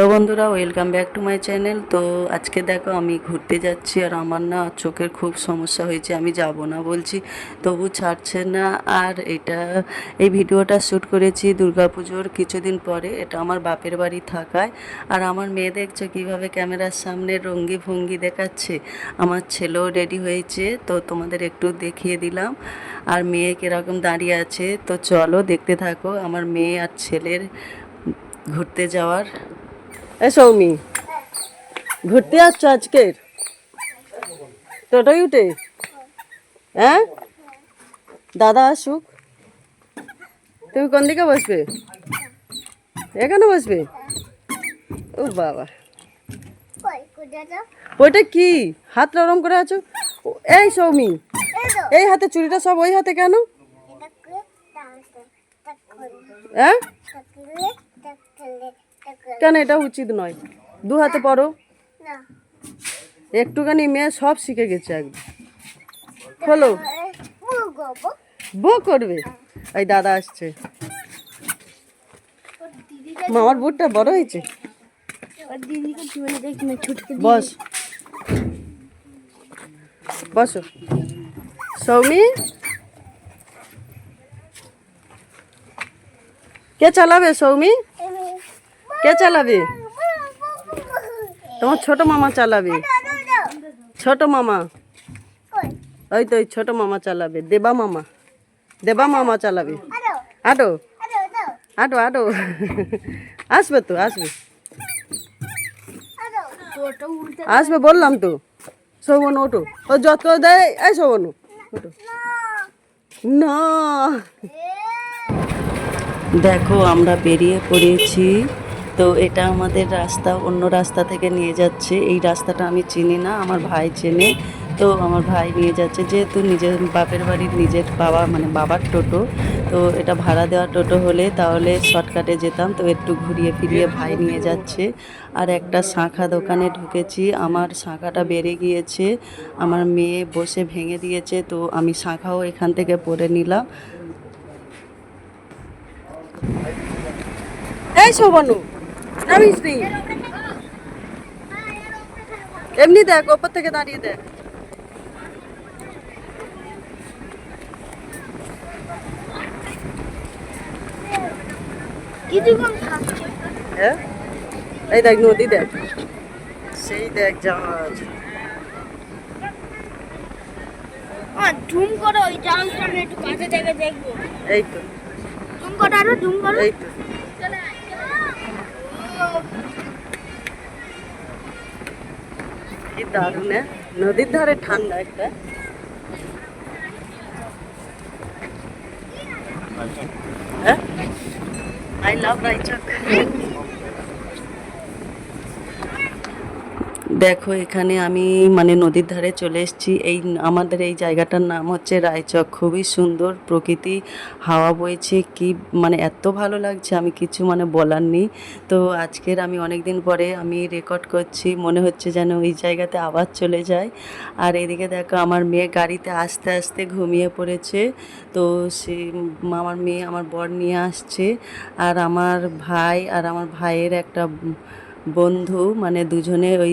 তো বন্ধুরা welcome back to my channel তো আজকে দেখো, আমি ঘুরতে যাচ্ছি আর আমার না চোখের খুব সমস্যা হয়েছে, আমি যাব না বলছি। তবু ছাড়ছে না, আর এটা, এই ভিডিওটা শ্যুট করেছি দুর্গাপুজোর কিছুদিন পরে। এটা আমার বাপের বাড়ি থাকায়। আর আমার মেয়ে দেখছ কীভাবে ক্যামেরার সামনে রঙ্গি ভঙ্গি দেখাচ্ছে। আমার ছেলেও রেডি হয়েছে, তো তোমাদের একটু দেখিয়ে দিলাম। আর মেয়ে কীরকম দাঁড়িয়ে আছে, তো চলো দেখতে থাকো। আমার মেয়ে আর ছেলের ঘুরতে যাওয়ার এ সৌমি ঘুরতে যাচ্ছ আজকের? টোটোই উঠে। হ্যাঁ? দাদা আসুক। তুমি কোন দিকে বসবে? এখানে বসবে? ও বাবা। ওইটা কি? হাত নরম করে আছো? এই সৌমি। এই হাতে চুড়িটা সব ওই হাতে কেন? হ্যাঁ? কেন এটা উচিত নয়? দু হাতে পড়ো। না। একটুখানি মেয়ে সব শিখে গেছে একদম। হলো মুগো বো বো করবে। এই দাদা আসছে। মামার বুটটা বড় হয়েছে? বস। বসো। সৌমি? কে চালাবে সৌমি? কে চালাবে? তোমার ছোট মামা চালাবে। ছোট মামা। ওই তো ছোট মামা চালাবে। দেবা মামা। দেবা মামা চালাবে। আটো। আটো আটো। আসবে তো, আসবে। আসবে, বললাম তো। শোভন ওটো ও, যত দেয়, এই শোভন ওটো না। দেখো, আমরা বেরিয়ে পড়েছি। তো এটা আমাদের রাস্তা অন্য রাস্তা থেকে নিয়ে যাচ্ছে। এই রাস্তাটা আমি চিনি না আমার ভাই চেনে। তো আমার ভাই নিয়ে যাচ্ছে যেহেতু নিজের বাপের বাড়ির নিজের বাবা মানে বাবার টোটো তো এটা ভাড়া দেওয়া টোটো হলে তাহলে শর্টকাটে যেতাম। তো একটু ঘুরিয়ে ফিরিয়ে ভাই নিয়ে যাচ্ছে। আর একটা শাঁখা দোকানে ঢুকেছি আমার শাঁখাটা বেড়ে গিয়েছে আমার মেয়ে বসে ভেঙে দিয়েছে তো আমি শাঁখাও এখান থেকে পরে নিলাম। এই শোভনু নি এমনি দেখ ওপর থেকে দাঁড়িয়ে দেখ। হ্যাঁ? এই দেখ নদী দেখ। সেই দেখ জাহাজ। ঝুম করো ওই জাহাজটা আমি একটু কাছে থেকে দেখব। এই তো। ঝুম করো আরও ঝুম করো। এই তো। কি দারুণ হ্যাঁ? নদীর ধারে ঠান্ডা একটা। হ্যাঁ? আই লাভ রাইচক দেখো, এখানে আমি মানে নদীর ধারে চলে এসেছি। এই আমাদের এই জায়গাটার নাম হচ্ছে রায়চক। খুবই সুন্দর প্রকৃতি, হাওয়া বইছে। কি মানে এত ভালো লাগছে, আমি কিছু মানে বলার নেই। তো আজকের আমি অনেক দিন পরে আমি রেকর্ড করছি, মনে হচ্ছে যেন ওই জায়গাতে আবার চলে যায় আর এদিকে দেখো, আমার মেয়ে গাড়িতে আস্তে আস্তে ঘুমিয়ে পড়েছে। তো সে আমার মেয়ে, আমার বর নিয়ে আসছে। আর আমার ভাই, আর আমার ভাইয়ের একটা বন্ধু মানে দুজনে ওই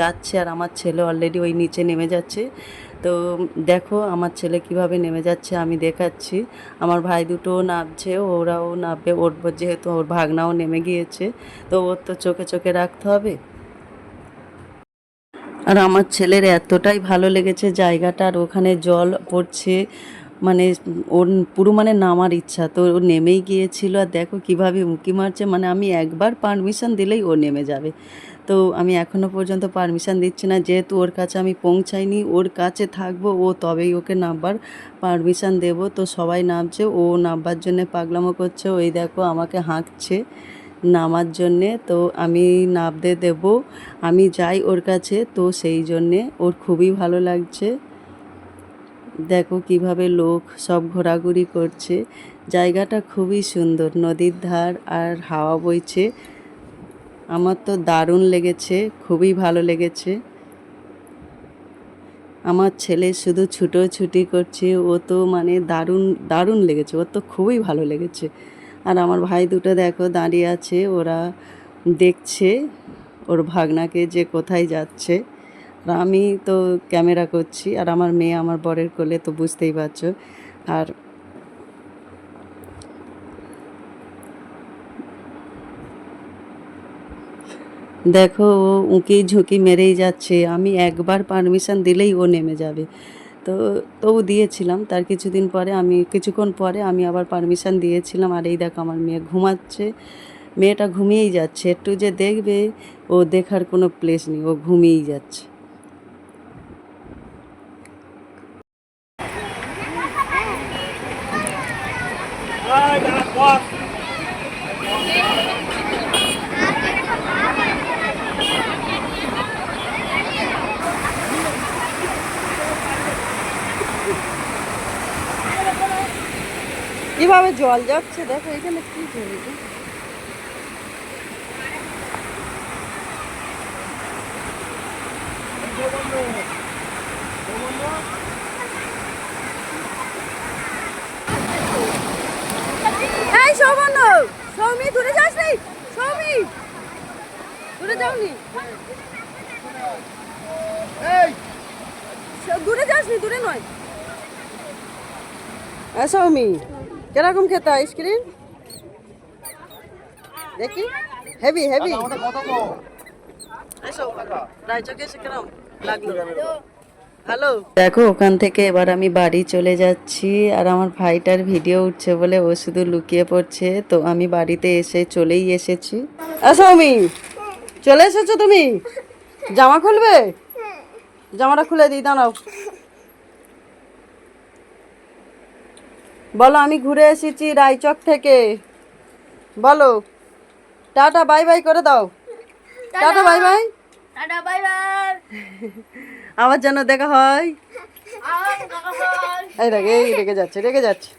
যাচ্ছে আর আমার ছেলে অলরেডি ওই নিচে নেমে যাচ্ছে। তো দেখো আমার ছেলে কীভাবে নেমে যাচ্ছে, আমি দেখাচ্ছি। আমার ভাই দুটো নামছে, ওরাও নামবে, ওর যেহেতু ওর ভাগনাও নেমে গিয়েছে, তো ওর তো চোখে চোখে রাখতে হবে। আর আমার ছেলের এতটাই ভালো লেগেছে জায়গাটা আর ওখানে জল পড়ছে মানে ওর পুরো মানে নামার ইচ্ছা, তো ও নেমেই গিয়েছিল আর দেখো কীভাবে উঁকি মারছে মানে আমি একবার পারমিশন দিলেই ও নেমে যাবে। তো আমি এখনও পর্যন্ত পারমিশন দিচ্ছি না, যেহেতু ওর কাছে আমি পৌঁছাইনি, ওর কাছে থাকব, ও তবেই ওকে নামবার পারমিশন দেব। তো সবাই নামছে, ও নামবার জন্যে পাগলামো করছে, ওই দেখো আমাকে হাঁকছে নামার জন্যে, তো আমি নামতে দেব। আমি যাই ওর কাছে, তো সেই জন্যে ওর খুবই ভালো লাগছে। দেখো কীভাবে লোক সব ঘোরাঘুরি করছে। জায়গাটা খুবই সুন্দর, নদীর ধার আর হাওয়া বইছে। আমার তো দারুণ লেগেছে, খুবই ভালো লেগেছে। আমার ছেলে শুধু ছুটোছুটি করছে, ও তো মানে দারুণ দারুণ লেগেছে, ওর তো খুবই ভালো লেগেছে। আর আমার ভাই দুটো দেখো দাঁড়িয়ে আছে, ওরা দেখছে ওর ভাগনাকে যে কোথায় যাচ্ছে। আর আমি তো ক্যামেরা করছি আর আমার মেয়ে আমার বরের কোলে, তো বুঝতেই পারছ। আর দেখো, ও উঁকি ঝুঁকি মেরেই যাচ্ছে। আমি একবার পারমিশন দিলেই ও নেমে যাবে। তো, তবু দিয়েছিলাম। তার কিছুদিন পরে আমি, কিছুক্ষণ পরে আমি আবার পারমিশন দিয়েছিলাম। আর এই দেখো, আমার মেয়ে ঘুমাচ্ছে। মেয়েটা ঘুমিয়েই যাচ্ছে। একটু যে দেখবে, ও দেখার কোনো প্লেস নেই। ও ঘুমিয়েই যাচ্ছে। কীভাবে জল যাচ্ছে দেখো এখানে কি জল এই সৌমি দূরে যাস নি সৌমি দূরে যাওনি স- দূরে যাস নি দূরে নয়। সৌমি কীরকম খেতে আইসক্রিম? দেখি। হেভি হেভি রায়চকে এসে কিরম লাগল? হ্যালো দেখো ওখান থেকে এবার আমি বাড়ি চলে যাচ্ছি আর আমার ভাইটার ভিডিও উঠছে বলে ও শুধু লুকিয়ে পড়ছে তো আমি বাড়িতে এসে চলেই এসেছি। সৌমি চলে এসেছ তুমি? জামা খুলবে? জামাটা খুলে দিই দাঁড়াও। বলো আমি ঘুরে এসেছি রায়চক থেকে। বলো টাটা বাই বাই করে দাও। Tata bye bye. Tata bye bye. আবার যেন দেখা হয়। এই দেখে এই রেগে যাচ্ছে রেগে যাচ্ছে।